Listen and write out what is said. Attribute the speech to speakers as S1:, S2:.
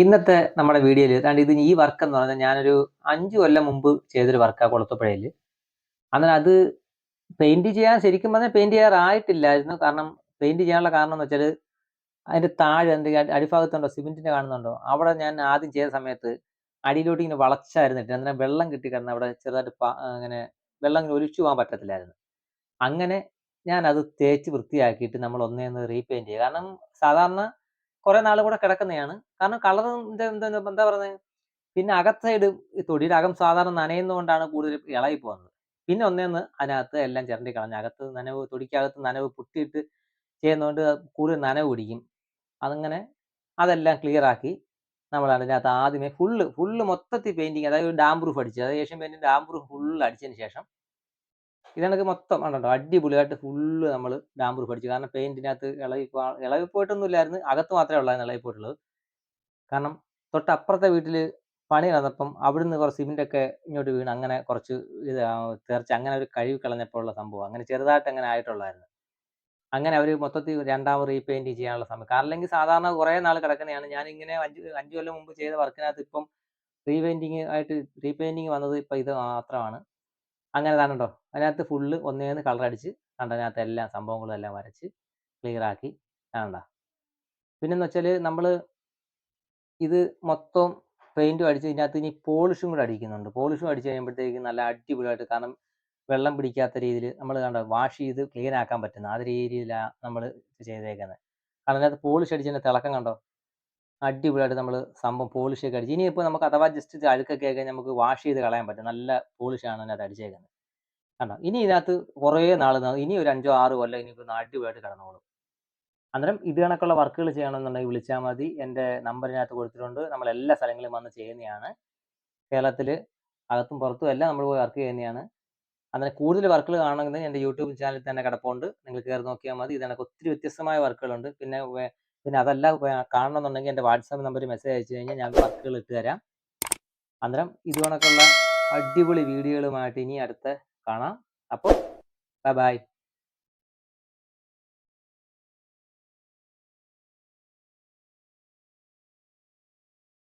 S1: ഇന്നത്തെ നമ്മുടെ വീഡിയോയിൽ ഏതാണ്ട് ഇത് ഈ വർക്ക് എന്ന് പറഞ്ഞാൽ ഞാനൊരു അഞ്ച് കൊല്ലം മുമ്പ് ചെയ്തൊരു വർക്കാണ് കുളത്തുപ്പുഴയിൽ അന്നേരം അത് പെയിന്റ് ചെയ്യാൻ ശരിക്കും പറഞ്ഞാൽ പെയിന്റ് ചെയ്യാറായിട്ടില്ലായിരുന്നു. കാരണം പെയിന്റ് ചെയ്യാനുള്ള കാരണം എന്ന് വെച്ചാൽ അതിന്റെ താഴെ എന്തെങ്കിലും അടിഭാഗത്തുണ്ടോ? സിമെന്റിന്റെ കാണുന്നുണ്ടോ? അവിടെ ഞാൻ ആദ്യം ചെയ്ത സമയത്ത് അടിയിലോട്ട് ഇങ്ങനെ വളച്ചായിരുന്നിട്ട് അന്നേരം വെള്ളം കിട്ടി കിടന്ന് അവിടെ ചെറുതായിട്ട് അങ്ങനെ വെള്ളം ഒലിച്ചു പോകാൻ പറ്റത്തില്ലായിരുന്നു. അങ്ങനെ ഞാൻ അത് തേച്ച് വൃത്തിയാക്കിയിട്ട് നമ്മൾ ഒന്നേന്ന് റീപെയിന്റ് ചെയ്യുക കാരണം സാധാരണ കുറെ നാൾ കൂടെ കിടക്കുന്നതാണ് കാരണം കളർ എന്താ പറയുന്നത് പിന്നെ അകത്ത് സൈഡ് ഈ തൊടിയുടെ അകം സാധാരണ നനയുന്നതുകൊണ്ടാണ് കൂടുതൽ ഇളകി പോകുന്നത്. പിന്നെ ഒന്നേന്ന് അതിനകത്ത് എല്ലാം ചിരണ്ടി കളഞ്ഞ് അകത്ത് നനവ് തൊടിക്കകത്ത് നനവ് പൊട്ടിയിട്ട് ചെയ്യുന്നതുകൊണ്ട് കൂടുതൽ നനവ് പിടിക്കും. അതങ്ങനെ അതെല്ലാം ക്ലിയർ ആക്കി നമ്മൾ അതിനകത്ത് ആദ്യമേ ഫുള്ള് ഫുള്ള് മൊത്തത്തിൽ പെയിന്റിങ് അതായത് ഡാം പ്രൂഫ് അടിച്ച് അതായത് Asian painting damp proof full അടിച്ചതിന് ശേഷം ഇതെനിക്ക് മൊത്തം കണ്ടോ? അടിപൊളിയായിട്ട് ഫുള്ള് നമ്മൾ ഡാം പ്രൂഫ് അടിച്ചു കാരണം പെയിന്റിനകത്ത് ഇളകി ഇളകി പോയിട്ടൊന്നും ഇല്ലായിരുന്നു അകത്ത് മാത്രമേ ഉള്ളൂ ഇളകി പോയിട്ടുള്ളത്. കാരണം തൊട്ടപ്പുറത്തെ വീട്ടിൽ പണി നടന്നപ്പം അവിടുന്ന് കുറച്ച് സിമെന്റ് ഒക്കെ ഇങ്ങോട്ട് വീണ് അങ്ങനെ കുറച്ച് ഇത് തീർച്ച അങ്ങനെ ഒരു കഴിവ് കളഞ്ഞപ്പോൾ ഉള്ള സംഭവം. അങ്ങനെ ചെറുതായിട്ട് അങ്ങനെ ആയിട്ടുള്ളായിരുന്നു. അങ്ങനെ അവർ മൊത്തത്തിൽ രണ്ടാമത് റീപെയിന്റ് ചെയ്യാനുള്ള സമയം. കാരണം അല്ലെങ്കിൽ സാധാരണ കുറേ നാൾ കിടക്കുന്നതാണ്. ഞാൻ ഇങ്ങനെ അഞ്ച് അഞ്ച് കൊല്ലം മുമ്പ് ചെയ്ത വർക്കിനകത്ത് ഇപ്പം റീപെയിന്റിങ് ആയിട്ട് റീപെയിന്റിങ് വന്നത് ഇപ്പം ഇത് മാത്രമാണ്. അങ്ങനെ താനുണ്ടോ അതിനകത്ത് ഫുള്ള് ഒന്നേന്ന് കളർ അടിച്ച് കണ്ട? അതിനകത്ത് എല്ലാം സംഭവങ്ങളും എല്ലാം വരച്ച് ക്ലിയർ ആക്കി. കാണണ്ട പിന്നെന്ന് വെച്ചാൽ നമ്മൾ ഇത് മൊത്തം പെയിന്റും അടിച്ച് ഇതിനകത്ത് ഇനി പോളിഷും കൂടെ അടിക്കുന്നുണ്ട്. പോളിഷും അടിച്ച് കഴിയുമ്പോഴത്തേക്ക് നല്ല അടിപൊളിയായിട്ട് കാരണം വെള്ളം പിടിക്കാത്ത രീതിയിൽ നമ്മൾ കണ്ട? വാഷ് ചെയ്ത് ക്ലീൻ ആക്കാൻ പറ്റുന്ന ആ രീതിയിലാണ് നമ്മൾ ചെയ്തേക്കുന്നത് കാരണം അതിനകത്ത് പോളിഷ് അടിച്ചതിന്റെ തിളക്കം കണ്ടോ? അടിപൊളിയായിട്ട് നമ്മൾ സംഭവം പോളിഷ് ഒക്കെ അടിച്ച്. ഇനിയിപ്പോൾ നമുക്ക് അഥവാ ജസ്റ്റ് അഴുക്കൊക്കെ ആക്കി നമുക്ക് വാഷ് ചെയ്ത് കളയാൻ പറ്റും. നല്ല പോളിഷാണ് അതിനകത്ത് അടിച്ചേക്കുന്നത്. കണ്ടോ? ഇനി ഇതിനകത്ത് കുറേ നാൾ ഇനി ഒരു അഞ്ചോ ആറോ കൊല്ലം ഇനിയിപ്പോൾ അടിപൊളിയായിട്ട് കിടന്നോളും. അന്നേരം ഇത് കണക്കുള്ള വർക്കുകൾ ചെയ്യണമെന്നുണ്ടെങ്കിൽ വിളിച്ചാൽ മതി. എന്റെ നമ്പറിനകത്ത് കൊടുത്തിട്ടുണ്ട്. നമ്മൾ എല്ലാ സ്ഥലങ്ങളിലും വന്ന് ചെയ്യുന്നതാണ്. കേരളത്തിൽ അകത്തും പുറത്തും എല്ലാം നമ്മൾ പോയി വർക്ക് ചെയ്യുന്നതാണ്. അങ്ങനെ കൂടുതൽ വർക്കുകൾ കാണണമെങ്കിൽ എന്റെ യൂട്യൂബ് ചാനലിൽ തന്നെ കിടപ്പുണ്ട്. നിങ്ങൾ കയറി നോക്കിയാൽ മതി. ഇതിനൊക്കെ ഒത്തിരി വ്യത്യസ്തമായ വർക്കുകളുണ്ട് പിന്നെ പിന്നെ അതല്ല കാണണമെന്നുണ്ടെങ്കിൽ എന്റെ വാട്സാപ്പ് നമ്പർ മെസ്സേജ് അയച്ചു കഴിഞ്ഞാൽ ഞാൻ വർക്കുകൾ ഇട്ട് തരാം. അന്നേരം ഇതുകണക്കുള്ള അടിപൊളി വീഡിയോകളുമായിട്ട് ഇനി അടുത്ത കാണാം. അപ്പോൾ ബൈ ബൈ.